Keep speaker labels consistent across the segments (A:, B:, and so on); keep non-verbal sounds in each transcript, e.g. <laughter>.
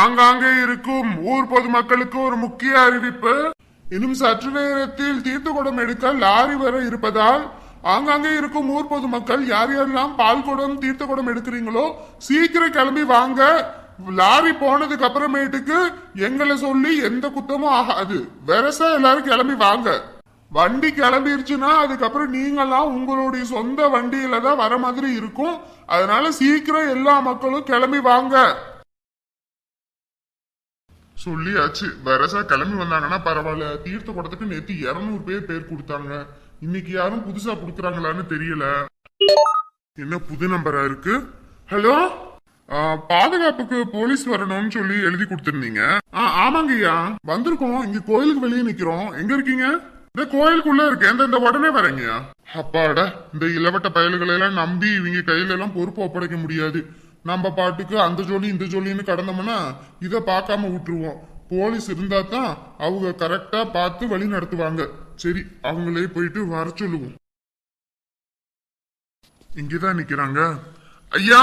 A: ஆங்காங்கே இருக்கும் ஊர் பொதுமக்களுக்கு ஒரு முக்கிய அறிவிப்பு. இன்னும் சற்று நேரத்தில் தீர்த்துக்குடம் எடுக்க லாரி வர இருப்பதால் ஆங்காங்கே இருக்கும் ஊர் பொதுமக்கள் யார் யாரெல்லாம் பால் குடம் தீர்த்த குடம் எடுக்கிறீங்களோ சீக்கிரம் கிளம்பி வாங்க. லாரி போனதுக்கு அப்புறமேட்டுக்கு எங்களை சொல்லி எந்த குத்தமும் ஆகாது. வெரசா எல்லாரும் கிளம்பி வாங்க. வண்டி கிளம்பிருச்சுன்னா அதுக்கப்புறம் நீங்களாம் உங்களுடைய சொந்த வண்டியில தான் வர மாதிரி இருக்கும். அதனால சீக்கிரம் எல்லா மக்களும் கிளம்பி வாங்க. சொல்லியாச்சு. வரசா கிளம்பி வந்தாங்கன்னா பரவாயில்ல. தீர்த்த குடத்துக்கு நேத்து இருநூறு பேர் பேர் கொடுத்தாங்க. இன்னைக்கு யாரும் புதுசா கொடுக்குறாங்களான்னு தெரியல. என்ன புது நம்பரா இருக்கு? ஹலோ? பாதுகாப்புக்கு போலீஸ் வரணும்னு சொல்லி எழுதி கொடுத்துருந்தீங்க. ஆ ஆமாங்க ஐயா வந்திருக்கோம். இங்க கோயிலுக்கு வெளியே நிக்கிறோம். எங்க இருக்கீங்க? இந்த கோயிலுக்குள்ள இருக்கேன். இந்த- இந்த உடனே வரேங்கய்யா. அப்பாடா இந்த இளவட்ட பயல்களை எல்லாம் நம்பி இவங்க கையில எல்லாம் பொறுப்பு ஒப்படைக்க முடியாது. நம்ம பாட்டுக்கு அந்த ஜோலி இந்த ஜோலின்னு கடந்தோம்னா இதை பார்க்காம விட்டுருவோம். போலீஸ் இருந்தா தான் அவங்க கரெக்டா பார்த்து வழி நடத்துவாங்க. சரி அவங்களே போயிட்டு வர சொல்லுவோம். இங்கதான் நிக்கிறாங்க. ஐயா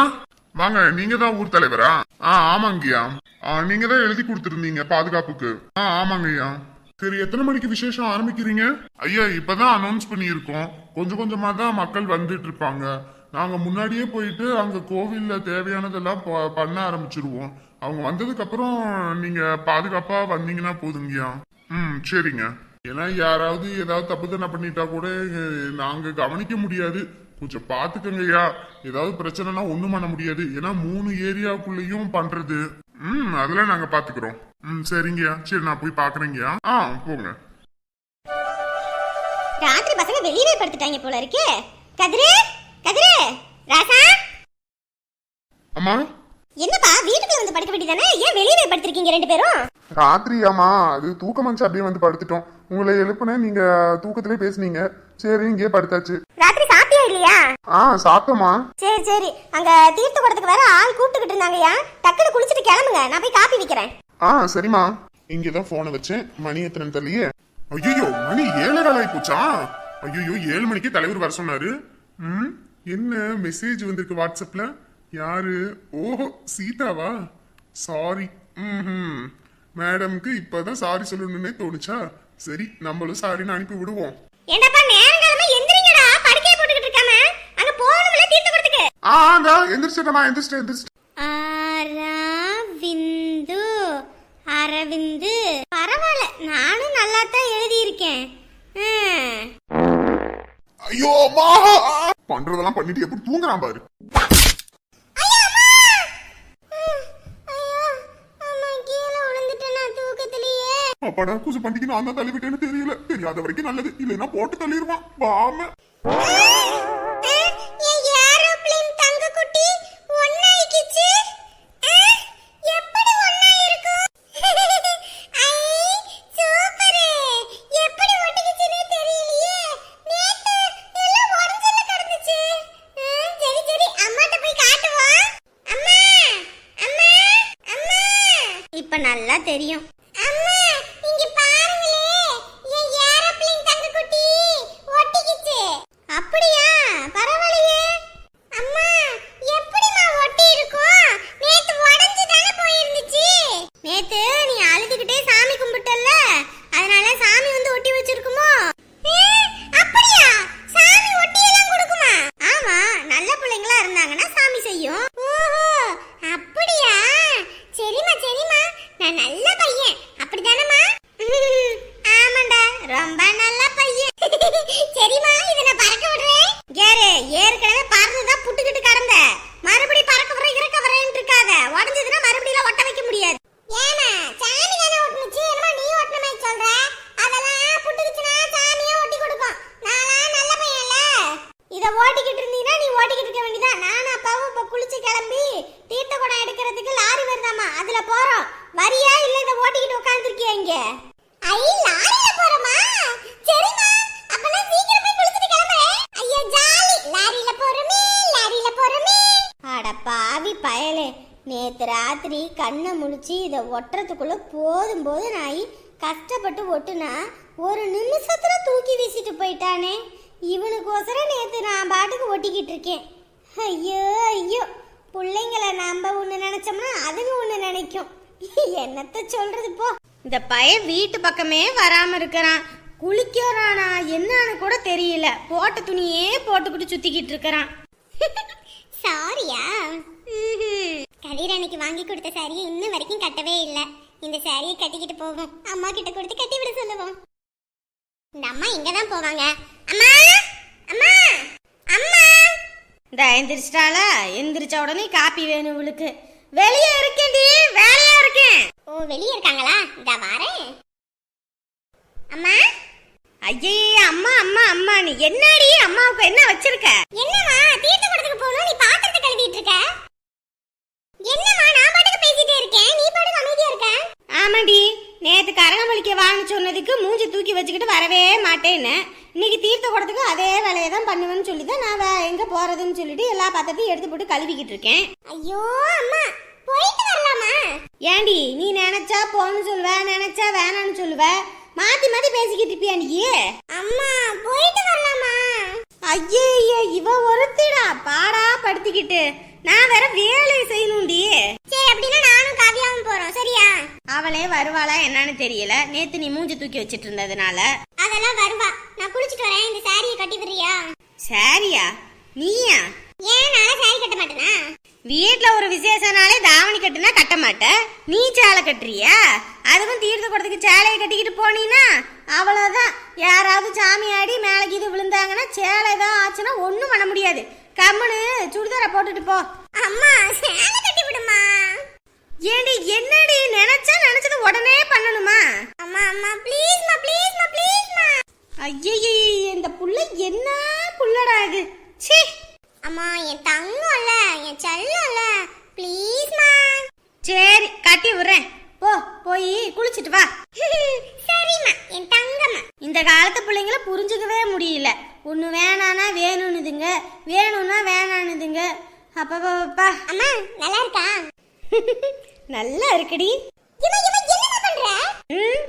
A: வாங்க நீங்க தான் ஊர் தலைவரா? ஆ ஆமாங்கய்யா. ஆ, நீங்க தான் எழுதி கொடுத்துருந்தீங்க பாதுகாப்புக்கு. ஆ ஆமாங்கய்யா. சரி எத்தனை மணிக்கு விசேஷம் ஆரம்பிக்கிறீங்க? ஐயா இப்பதான் அனௌன்ஸ் பண்ணியிருக்கோம். கொஞ்சம் கொஞ்சமா தான் மக்கள் வந்துட்டு இருப்பாங்க. நாங்க முன்னாடியே போயிட்டு அங்க கோவில்ல தேவையானதெல்லாம் ப- பண்ண ஆரம்பிச்சிருவோம். அவங்க வந்ததுக்கு அப்புறம் நீங்க பாதுகாப்பா வந்தீங்கன்னா போதுங்கய்யா. ம் சரிங்க. ஏன்னா யாராவது ஏதாவது தப்பு தானே பண்ணிட்டா கூட நாங்க கவனிக்க முடியாது. கொஞ்சம் பாத்துக்கங்கய்யா. ஏதாவது பிரச்சனைனா ஒண்ணும் பண்ண முடியாது. ஏன்னா மூணு ஏரியாவுக்குள்ளேயும் பண்றது. ம் அதெல்லாம் நாங்க பாத்துக்கிறோம். ம் சரிங்கய்யா. சரி நான் போய் பாக்குறேங்கய்யா. ஆ போங்க.
B: ராத்திரி பசங்க வெளியவே படுத்துட்டாங்க போல இருக்கே. கதிரே! ராசா?
A: அம்மா?
B: என்னப்பா வீட்டுக்குள்ள வந்து படுக்க வேண்டியதானே ஏன் வெளியவே படுத்திருக்கீங்க ரெண்டு பேரும்?
A: ராத்திரியாமா அது தூக்கம் வந்துச்சு அப்படியே வந்து படுத்துட்டோம். உங்களை எழுப்புனேன் நீங்க தூக்கத்திலே பேசுனீங்க. சரி இங்கேயே படுத்தாச்சு.
B: ராத்திரி சாப்பிட்டியா இல்லையா?
A: ஆ சாப்பிட்டோமா
B: சரி சரி. அங்க தீர்த்த குடத்துக்கு வேற ஆள் கூப்பிட்டுக்கிட்டு இருந்தாங்கய்யா. டக்குனு குளிச்சுட்டு கிளம்புங்க. நான் போய் காப்பி வைக்கிறேன்.
A: ஆ சரிம்மா. இங்கதான் போனை வச்சேன். மணி எத்தனை தெரியலையே. ஐயோ மணி ஏழு கால் ஆகி போச்சா ஐயோ ஏழு மணிக்கு தலைவர் வர சொன்னாரு. ம்? என்ன மெசேஜ் வந்திருக்கு வாட்ஸ்அப்ல? யாரு? ஓஹோ சீதாவா? சாரி ம் மேடம்க்கு இப்பதான் சாரி சொல்லணும்னே தோணுச்சா? சரி நம்மளும் சாரின்னு அனுப்பி விடுவோம். ஆங்க எந்திரிச்சிட்டமா எந்திரிச்சிட்டேன் எந்திரிச்சிட்டேன்.
B: அரவிந்து அரவிந்து. பரவாயில்ல நானும் நல்லா தான் எழுதியிருக்கேன். ம்.
A: ஐயோ அம்மா! பண்றதெல்லாம் பண்ணிட்டு எப்படி தூங்குறான் பாரு. அப்பாடா குசு பண்டிகை நான் தான் தள்ளிவிட்டேன்னு தெரியல. தெரியாத வரைக்கும் நல்லது. இல்லைன்னா போட்டு தள்ளிடுவான் வாம.
B: தெரியும் அம்மா இங்க பாருங்களே என் ஏரோப்ளேன் தங்கக்குட்டி ஒட்டிக்கிச்சு அப்படியா பரவாயில்லையே அம்மா எப்படிம்மா ஒட்டி இருக்கும் நேத்து உடைஞ்சு தானே போயிருந்துச்சு நேத்து நீ அழுதுகிட்டே சாமி கும்பிட்டல்ல அதனால சாமி வந்து ஒட்டி வச்சிருக்குமோ ஏ, அப்படியா சாமி ஒட்டி எல்லாம் கொடுக்குமா ஆமா நல்ல பிள்ளைங்களா இருந்தாங்கன்னா சாமி செய்யும் ஓஹோ அப்படியா சரிம்மா சரிம்மா நான் நல்ல பையன் அப்படிதானம்மா ம், ஆமாண்டா ரொம்ப நல்ல பையன் சரிம்மா இதை நான் பறக்க விடுறேன் கேரு ஏற்கனவே பறந்துதான் புட்டுக்கிட்டு கடந்த மறுபடியும் பறக்க விடுற இறக்க வரேன்னு இருக்காத உடஞ்சதுன்னா மறுபடியும் ஒட்ட வைக்க முடியாது ஏமா சாமி தானே ஒட்டுனுச்சு என்னமா நீ ஒட்டின மாதிரி சொல்ற அதெல்லாம் புட்டுக்குச்சுன்னா சாமியே ஒட்டி கொடுக்கும் நான்லாம் நல்ல பையன்ல இத ஓட்டிக்கிட்டு இருந்தீங்கன்னா நீ ஓட்டிக்கிட்டு இருக்க வேண்டியதான் நானும் அப்பாவும் இப்ப குளிச்சு கிளம்பி தீர்த்த குடம் எடுக்கிறதுக்கு லாரி வருதாமா அதுல போறோம் வரியா இல்ல இத ஓட்டிக்கிட்டு உட்கார்ந்துருக்கியா இங்க ஐ லாரில போறோமா சரிம்மா அப்பனா சீக்கிரம் போய் குளிச்சிட்டு கிளம்புறேன் ஐயா ஜாலி லாரில போறோமே லாரில போறோமே அட பாவி பயலே நேத்து ராத்திரி கண்ணை இதை ஒட்டுறதுக்குள்ள போதும் போது நாய் கஷ்டப்பட்டு ஒட்டுனா ஒரு நிமிஷத்துல தூக்கி வீசிட்டு போயிட்டானே. இவனுக்கோசரம் நேற்று நான் பாட்டுக்கு ஒட்டிக்கிட்டு இருக்கேன். ஐயோ ஐயோ. பிள்ளைங்கள நம்ம ஒன்று நினைச்சோம்னா அதுங்க ஒன்று நினைக்கும். என்னத்த சொல்றது போ.
C: இந்த பையன் வீட்டு பக்கமே வராம இருக்கிறான். குளிக்கிறானா என்னன்னு கூட தெரியல. போட்ட துணியே போட்டுக்கிட்டு சுத்திக்கிட்டு இருக்கிறான். <laughs>
B: சாரியா? கதிர் அன்னைக்கு வாங்கி கொடுத்த சாரியை இன்னும் வரைக்கும் கட்டவே இல்லை. இந்த சாரியை கட்டிக்கிட்டு போவோம். அம்மா கிட்ட கொடுத்து கட்டி விட சொல்லுவோம். இந்த அம்மா இங்க தான் போவாங்க. அம்மா! அம்மா! அம்மா!
C: இந்த எந்திரிச்சிட்டாளா? எந்திரிச்ச உடனே காப்பி வேணும் இவளுக்கு. வெளியே இருக்கேன்டி. வேலையா இருக்கேன்.
B: ஓ வெளியே இருக்காங்களா? இந்த வரேன். அம்மா!
C: ஐயே அம்மா அம்மா அம்மா நீ என்னடி? அம்மாவுக்கு என்ன வச்சிருக்க?
B: என்னம்மா தீர்த்த குடத்துக்கு போகணும்? நீ பாத்திரத்தை கழுவிட்டு இருக்க என்னம்மா நான் பாட்டுக்கு பேசிட்டே இருக்கேன் நீ பாட்டுக்கு அமைதியா இருக்க
C: ஆமாடி கரகமளிக்க வான்னு சொன்னதுக்கு மூஞ்சி தூக்கி வச்சுக்கிட்டு வரவே மாட்டேன்னு. இன்னைக்கு தீர்த்த குடத்துக்கு அதே வேலையை தான் பண்ணுவேன்னு சொல்லி தான் நான் எங்க போறதுன்னு சொல்லிட்டு எல்லா பாத்திரத்தையும் எடுத்து போட்டு கழுவிக்கிட்டு இருக்கேன்.
B: ஐயோ அம்மா போயிட்டு வரலாமா?
C: ஏண்டி நீ நினைச்சா போன்னு சொல்லுவ நினைச்சா வேணான்னு சொல்லுவ. மாத்தி மாத்தி பேசிக்கிட்டு இருப்பியா நீ?
B: அம்மா போயிட்டு வரலாமா?
C: ஐயே இவ ஒருத்திடா பாடா படுத்திக்கிட்டு. நான் வேற வேலை செய்யணும்டி.
B: சரி அப்படின்னா காவியாவும் போறோம் சரியா?
C: அவளே வருவாளா என்னன்னு தெரியல. நேத்து நீ மூஞ்சி தூக்கி வச்சிட்டு இருந்ததுனால
B: அதெல்லாம் வருவா. நான் குளிச்சிட்டு வரேன். இந்த சாரியை கட்டி விடுறியா
C: சாரியா நீயா?
B: ஏன் நான் சாரி கட்ட மாட்டேனா?
C: வீட்ல ஒரு விசேஷனாலே தாவணி கட்டுனா கட்ட மாட்ட. நீ சேலை கட்டுறியா? அதுவும் தீர்த்த குடத்துக்கு சேலையை கட்டிக்கிட்டு போனீன்னா அவ்வளவுதான். யாராவது சாமி ஆடி மேலே கீது விழுந்தாங்கன்னா சேலை தான் ஆச்சுன்னா ஒண்ணும் பண்ண முடியாது. கம்முன்னு சுடிதாரை போட்டுட்டு போ.
B: அம்மா
C: ஏண்டி என்னடி? நினைச்சா நினைச்சது உடனே பண்ணணுமா?
B: அம்மா அம்மா ப்ளீஸ்மா ப்ளீஸ்மா ப்ளீஸ்மா
C: ஐயே இந்த புள்ள என்ன புள்ளடா இது? ச்சீ.
B: அம்மா என் தங்கம்ல என் செல்லம்ல ப்ளீஸ்மா
C: சரி கட்டி விடுறேன். போ போய் குளிச்சிட்டு வா. <laughs>
B: சரிம்மா என் தங்கம்மா.
C: இந்த காலத்து பிள்ளைங்கள புரிஞ்சுக்கவே முடியல. ஒன்று வேணானா வேணும்னுதுங்க. வேணும்னா வேணானுதுங்க அப்பா
B: அம்மா நல்லா இருக்கா? <laughs>
C: நல்லா இருக்குடி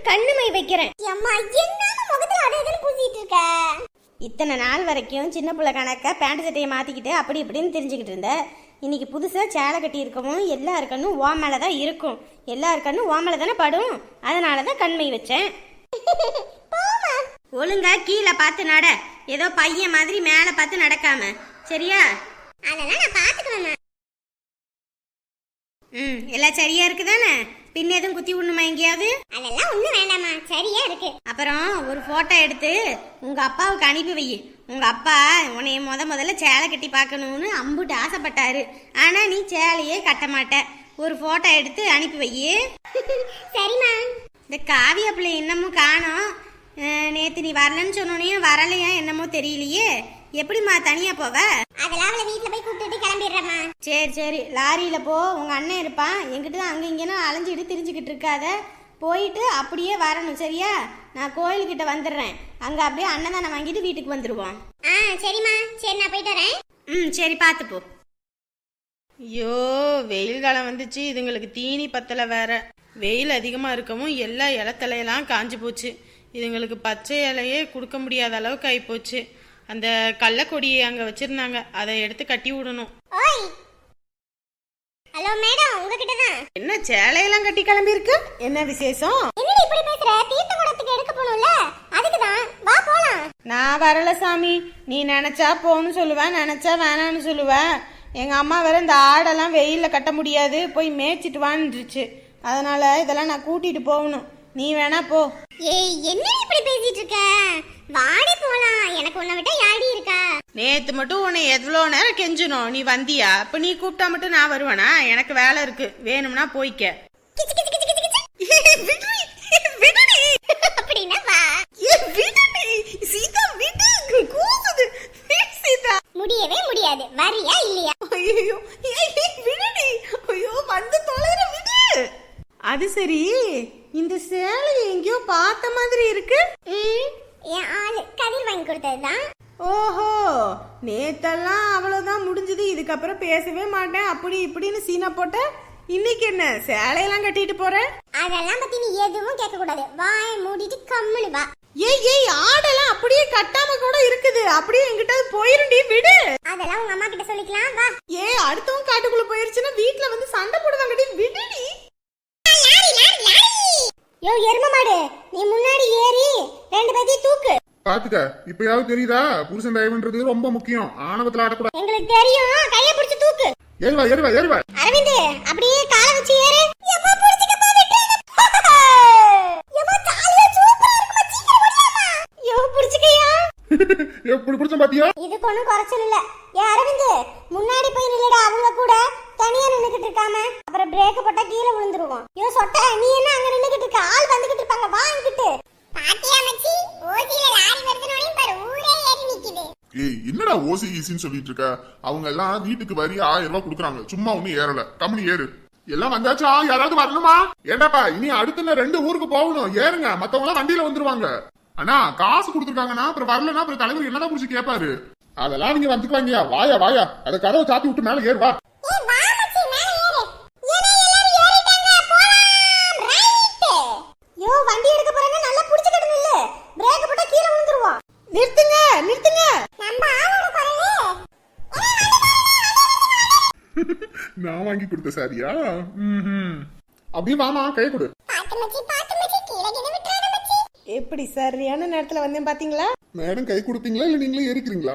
C: கண்ணு மை வைக்கிறேன்.
B: அம்மா என்னமா முகத்துல அதை இதுன்னு பூசிட்டு இருக்க?
C: இத்தனை நாள் வரைக்கும் சின்ன பிள்ளை கணக்க பேண்ட் சட்டையை மாற்றிக்கிட்டு அப்படி இப்படின்னு தெரிஞ்சுக்கிட்டு இருந்த. இன்னைக்கு புதுசாக சேலை கட்டி இருக்கவும் எல்லா இருக்கணும் ஓ மேலே தான் இருக்கும். எல்லா இருக்கணும் ஓ மேலே தானே படும். அதனால தான் கண்மை வச்சேன். ஒழுங்கா கீழே பார்த்து நட. ஏதோ பையன் மாதிரி மேலே பார்த்து நடக்காம. சரியா?
B: அதெல்லாம் நான் பாத்துக்குவேம்மா
C: ம். எல்லாம் சரியா இருக்குதானே? பின்ன எதுவும் குத்தி விடணுமா எங்கேயாவது?
B: அதெல்லாம் ஒண்ணும் வேண்டாம்மா. சரியா இருக்கு.
C: அப்புறம் ஒரு போட்டோ எடுத்து உங்க அப்பாவுக்கு அனுப்பி வை. உங்க அப்பா உன்னைய முத முதல்ல சேலை கட்டி பார்க்கணும்னு அம்புட்டு ஆசைப்பட்டாரு. ஆனா நீ சேலையே கட்ட மாட்ட. ஒரு போட்டோ எடுத்து அனுப்பி வை.
B: சரிம்மா.
C: இந்த காவியா பிள்ளை இன்னமும் காணோம். நேத்து நீ வரலன்னு சொன்னோன்னே வரலையா என்னமோ தெரியலையே. எப்படிம்மா தனியா போவ?
B: அதெல்லாம் அவளை வீட்டுல போய் கூப்பிட்டுட்டு கிளம்பிடுறேம்மா.
C: சரி சரி. லாரியில போ. உங்க அண்ணன் இருப்பான். எங்கிட்ட தான் அங்க இங்கன்னு அலைஞ்சிட்டு திரிஞ்சுக்கிட்டு இருக்காத. போயிட்டு அப்படியே வரணும் சரியா? நான் கோயிலுக்கிட்ட வந்துடுறேன். அங்க அப்படியே அன்னதானம் வாங்கிட்டு வீட்டுக்கு வந்துருவோம்
B: ஆ சரிம்மா. சரி நான் போயிட்டு வரேன்.
C: ம் சரி பார்த்து போ.
D: ஐயோ வெயில் காலம் வந்துச்சு. இதுங்களுக்கு தீனி பத்தல வேற. வெயில் அதிகமாக இருக்கவும் எல்லா இலத்தலையெல்லாம் காஞ்சு போச்சு. இதுங்களுக்கு பச்சை இலையே கொடுக்க முடியாத அளவுக்கு ஆயிப்போச்சு. அந்த கள்ளக்கொடியை அங்கே வச்சிருந்தாங்க. அதை எடுத்து கட்டி விடணும்.
B: ஓய்! ஹலோ மேடம் உங்ககிட்ட தான்
D: என்ன சேலையெல்லாம் கட்டி கிளம்பியிருக்கு? என்ன விசேஷம்?
B: என்னடி இப்படி பேசுற? தீர்த்த குடத்துக்கு எடுக்க போகணும்ல அதுக்கு தான் வா போலாம்.
D: நான் வரல சாமி. நீ நினைச்சா போன்னு சொல்லுவ நினைச்சா வேணான்னு சொல்லுவ. எங்க அம்மா வேற இந்த ஆடெல்லாம் வெயில்ல கட்ட முடியாது. போய் மேய்ச்சிட்டு வான்னுச்சு அதனால இதெல்லாம் நான் கூட்டிட்டு போகணும். நீ வேணா போ.
B: ஏய் என்ன இப்படி பேசிட்டு இருக்க? வாடி போலாம் எனக்கு உன்னை விட்டா யாடி இருக்கா?
D: நேத்து மட்டும் உன்னை எவ்வளோ நேரம் கெஞ்சணும் நீ வந்தியா? இப்ப நீ கூப்பிட்டா மட்டும் நான் வருவேனா? எனக்கு வேலை இருக்கு. வேணும்னா போய்க்க.
B: முடியவே முடியாது. வரியா இல்லையா?
D: ஐயோ விடுடி. ஐயோ வந்து தொலைற விடு. அது சரி. இந்த சேலை எங்கேயோ பார்த்த மாதிரி இருக்கு.
B: என் ஆளு கதிர் வாங்கி கொடுத்ததுதான்.
D: ஓஹோ நேத்தெல்லாம் அவ்வளவுதான் முடிஞ்சது. இதுக்கப்புறம் பேசவே மாட்டேன். அப்படி இப்படின்னு சீனா போட்ட இன்னைக்கு என்ன சேலையெல்லாம் கட்டிட்டு போற?
B: அதெல்லாம் பத்தி நீ எதுவும் கேட்க கூடாது வாயை மூடிட்டு கம்முனு வா.
D: ஏய் ஏய் ஆடெல்லாம் அப்படியே கட்டாம கூட இருக்குது. அப்படியே எங்கிட்ட போயிருண்டி விடு.
B: அதெல்லாம் உங்க அம்மா கிட்ட சொல்லிக்கலாம் வா.
D: ஏய் அடுத்தவன் காட்டுக்குள்ள போயிருச்சுன்னா வீட்ல வந்து சண்டை போடுவாங்கடி விடுடி.
B: ரெண்டு பேத்தையும் தூக்கு.
A: பாத்துக்க இப்பயாவது தெரியுதா? புருஷன் தயவுன்றது ரொம்ப முக்கியம். ஆணவத்துல ஆடக்கூடாது.
B: எங்களுக்கு தெரியும். கைய பிடிச்சு தூக்கு.
A: ஏறுவா ஏறுவா ஏறுவா.
B: அரவிந்த் அப்படியே காலை வச்சு ஏறு. யோ <laughs>
A: எப்படி புடிச்ச பாத்தியா?
B: இதுக்கு ஒண்ணும் குறைச்சல் இல்ல. ஏ அரவிந்த் முன்னாடி போய் நில்லுடா அவங்க கூட. தனியா நின்னுகிட்டு இருக்காம. அப்புறம் பிரேக் போட்டா கீழே விழுந்துருவோம். யோ சொட்ட நீ என்ன அங்க ஆள் வந்துகிட்டு இருப்பாங்க. வா இங்கிட்டு பாத்தியா மச்சி? ஓசில லாரி வருதுனோனே பாரு ஊரே ஏறி நிக்குது.
A: ஏய் என்னடா ஓசி ஈசின்னு சொல்லிட்டு இருக்க? அவங்க எல்லாம் வீட்டுக்கு வரி ஆயிரம் ரூபாய் கொடுக்குறாங்க. சும்மா ஒண்ணும் ஏறல. கம்பெனி ஏறு. எல்லாம் வந்தாச்சா? யாராவது வரணுமா? ஏண்டாப்பா இனி அடுத்த ரெண்டு ஊருக்கு போகணும். ஏறுங்க. மத்தவங்க எல்லாம் வண்டியில வந்துருவாங்க. அண்ணா காசு கொடுத்துருக்காங்கன்னா அப்புறம் வரலன்னா அப்புறம் தலைவர் என்னதான் புடிச்சு கேட்பாரு அதெல்லாம் நீங்க வந்துக்குவாங்கயா வாயா வாயா. அத கதவை சாத்தி விட்டு மேல ஏறு கொடுத்த சாரியா. அப்படியே வாமா கை கொடு.
D: எப்படி சரியான நேரத்துல வந்தேன் பாத்தீங்களா?
A: மேடம் கை கொடுப்பீங்களா இல்ல நீங்களே ஏறிக்கிறீங்களா?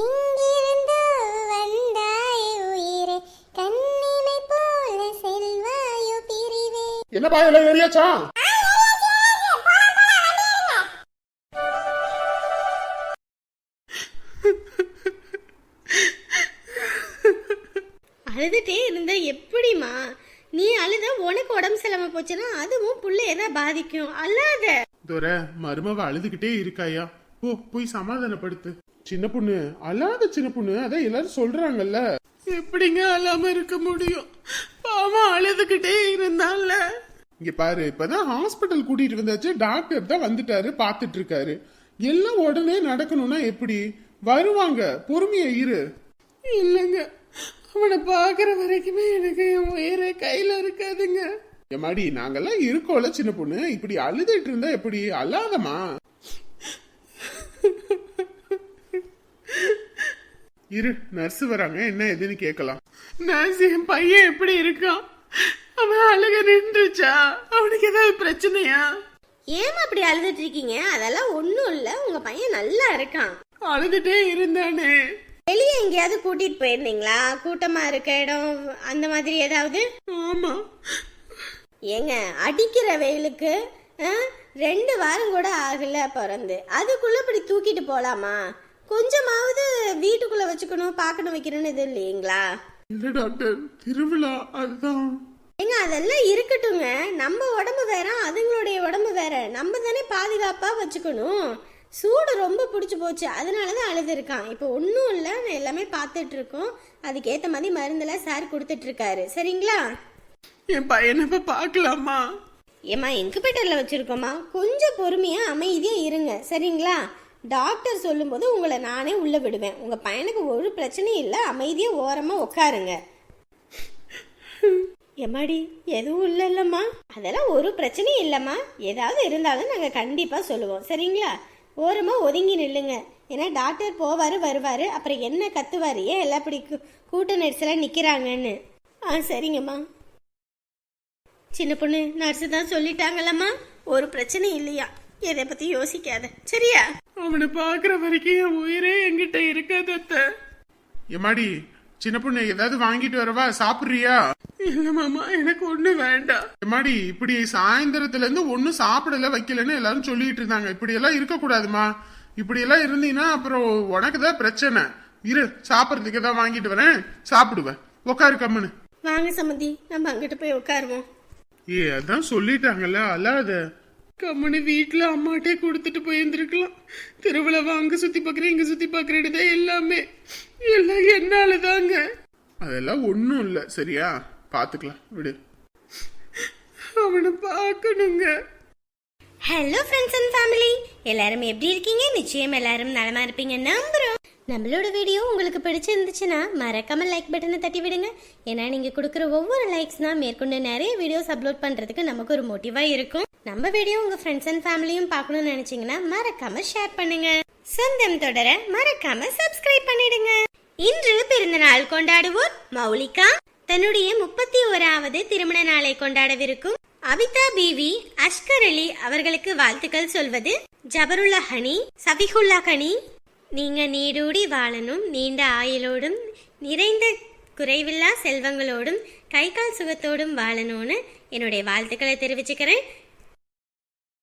B: இங்கிருந்து வந்தாய் உயிரே கண்ணிமை போல செல்வாயோ பிரிவே.
A: என்னப்பா எல்லாம் ஏறியாச்சா?
C: பாதிக்கும். அல்லாத.
E: துரை மருமவ அழுதுகிட்டே இருக்காயா? ஓ போய் சமாதானப்படுத்து. சின்ன பொண்ணு அழாத சின்ன பொண்ணு அதான் எல்லாரும் சொல்றாங்கல்ல.
D: எப்படிங்க அழாம இருக்க முடியும்? பாவம் அழுதுகிட்டே இருந்தால
E: இங்க பாரு இப்பதான் ஹாஸ்பிட்டல் கூட்டிட்டு வந்தாச்சு. டாக்டர் தான் வந்துட்டாரு பாத்துட்டு இருக்காரு எல்லாம் உடனே நடக்கணும்னா எப்படி? வருவாங்க பொறுமையா இரு.
D: இல்லைங்க. அவனை பாக்குற வரைக்குமே எனக்கு என் உயிரை கையில இருக்காதுங்க.
E: எம்மாடி நாங்கெல்லாம் இருக்கோம்ல சின்ன பொண்ணு. இப்படி அழுதுட்டு இருந்தா எப்படி? அழாதமா இரு நர்ஸ் வராங்க. என்ன எதுன்னு கேட்கலாம்.
D: நான் என் பையன் எப்படி இருக்கான்? அவன் அழுக நின்றுச்சா? அவனுக்கு ஏதாவது பிரச்சனையா?
C: ஏமா அப்படி அழுதுட்டு இருக்கீங்க? அதெல்லாம் ஒண்ணும் இல்ல. உங்க பையன் நல்லா இருக்கான்.
D: அழுதுட்டே இருந்தானே.
C: வெளியே எங்கேயாவது கூட்டிட்டு போயிருந்தீங்களா? கூட்டமா இருக்க இடம் அந்த மாதிரி ஏதாவது?
D: ஆமா.
C: ஏங்க அடிக்கிற வெயிலுக்கு ரெண்டு வாரம் கூட ஆகல பிறந்து. அதுக்குள்ள இப்படி தூக்கிட்டு போலாமா? கொஞ்சமாவது வீட்டுக்குள்ள வச்சுக்கணும் பார்க்கணும் வைக்கணும்னு இது இல்லைங்களா?
E: இல்ல டாக்டர். திருவிழா அதுதான்.
C: ஏங்க அதெல்லாம் இருக்கட்டுங்க. நம்ம உடம்பு வேற அதுங்களுடைய உடம்பு வேற. நம்ம தானே பாதுகாப்பா வச்சுக்கணும். சூடு ரொம்ப பிடிச்சி போச்சு. அதனால தான் அழுதுருக்கான். இப்போ ஒன்றும் இல்லை. நான் எல்லாமே பார்த்துட்டு இருக்கோம். அதுக்கேற்ற மாதிரி மருந்தெல்லாம் சார் கொடுத்துட்டு இருக்காரு. சரிங்களா?
D: என் பையனை இப்ப பாக்கலாமா
C: ஏம்மா இன்குபேட்டரில் வச்சுருக்கோம்மா. கொஞ்சம் பொறுமையாக அமைதியாக இருங்க. சரிங்களா? டாக்டர் சொல்லும்போது உங்களை நானே உள்ளே விடுவேன். உங்கள் பையனுக்கு ஒரு பிரச்சனையும் இல்லை அமைதியாக ஓரமாக உட்காருங்க எம்மாடி எதுவும் இல்லை இல்லைம்மா? அதெல்லாம் ஒரு பிரச்சனையும் இல்லைம்மா. ஏதாவது இருந்தாலும் நாங்கள் கண்டிப்பாக சொல்லுவோம். சரிங்களா? ஓரமாக ஒதுங்கி நில்லுங்க. ஏன்னா டாக்டர் போவார் வருவார். அப்புறம் என்ன கத்துவார்? ஏன் எல்லாம் இப்படி கூட்ட நெரிசலாக நிற்கிறாங்கன்னு ஆ சரிங்கம்மா. சின்ன பொண்ணு நர்ஸு தான் சொல்லிட்டாங்கல்லம்மா. ஒரு பிரச்சனை இல்லையா? எதை பத்தி யோசிக்காத. சரியா?
D: அவனை பாக்குற வரைக்கும் என் உயிரே என்கிட்ட இருக்காது அத்தை.
E: எம்மாடி சின்ன பொண்ணு ஏதாவது வாங்கிட்டு வரவா? சாப்பிடுறியா?
D: இல்ல மாமா எனக்கு ஒண்ணு வேண்டாம்.
E: எம்மாடி இப்படி சாயந்தரத்துல இருந்து ஒண்ணும் சாப்பிடல வைக்கலன்னு எல்லாரும் சொல்லிட்டு இருந்தாங்க. இப்படி எல்லாம் இருக்க கூடாதுமா இப்படி எல்லாம் இருந்தீங்கன்னா அப்புறம் உனக்கு தான் பிரச்சனை. இரு சாப்பிடறதுக்கு ஏதாவது வாங்கிட்டு வரேன். சாப்பிடுவேன். உட்காரு கம்முன்னு
C: வாங்க சம்மந்தி நம்ம அங்கிட்டு போய் உட்காருவோம்
E: ஏ அதான் சொல்லிட்டாங்கல்ல அல்லாத
D: கம்மனு வீட்டுல அம்மாட்டே கொடுத்துட்டு போயிருந்திருக்கலாம். திருவிழாவை அங்க சுத்தி பாக்குறேன் இங்க சுத்தி தான் எல்லாமே. எல்லாம் என்னாலதாங்க.
E: அதெல்லாம் ஒண்ணும் இல்ல. சரியா? பார்த்துக்கலாம் விடு.
D: அவனை பார்க்கணுங்க
C: ஹலோ ஃப்ரெண்ட்ஸ் அண்ட் ஃபேமிலி எல்லாரும் எப்படி இருக்கீங்க? நிச்சயம் எல்லாரும் நலமா இருப்பீங்க. நம்புறோம். நம்மளோட வீடியோ உங்களுக்கு பிடிச்சிருந்துச்சுன்னா மறக்காம லைக் பட்டனை தட்டி விடுங்க. ஏன்னா நீங்க கொடுக்குற ஒவ்வொரு லைக்ஸ் தான் மேற்கொண்டு நிறைய வீடியோஸ் அப்லோட் பண்றதுக்கு நமக்கு ஒரு மோட்டிவா இருக்கும். நம்ம வீடியோ உங்க ஃப்ரெண்ட்ஸ் அண்ட் ஃபேமிலியும் பார்க்கணும்னு நினைச்சீங்கன்னா மறக்காம ஷேர் பண்ணுங்க. சொந்தம் தொடர மறக்காம சப்ஸ்கிரைப் பண்ணிடுங்க. இன்று பிறந்த நாள் கொண்டாடுவோர் மௌலிகா. தன்னுடைய முப்பத்தி ஓராவது திருமண நாளை கொண்டாடவிருக்கும் அபிதா பிவி அஷ்கர் அலி அவர்களுக்கு வாழ்த்துக்கள் சொல்வது ஜபருல்லா ஹனி சபிகுல்லா ஹனி நீங்கள் நீடூடி வாழணும் நீண்ட ஆயுளோடும் நிறைந்த குறைவில்லா செல்வங்களோடும் கை கால் சுகத்தோடும் வாழணும்னு என்னுடைய வாழ்த்துக்களை தெரிவிச்சுக்கிறேன்.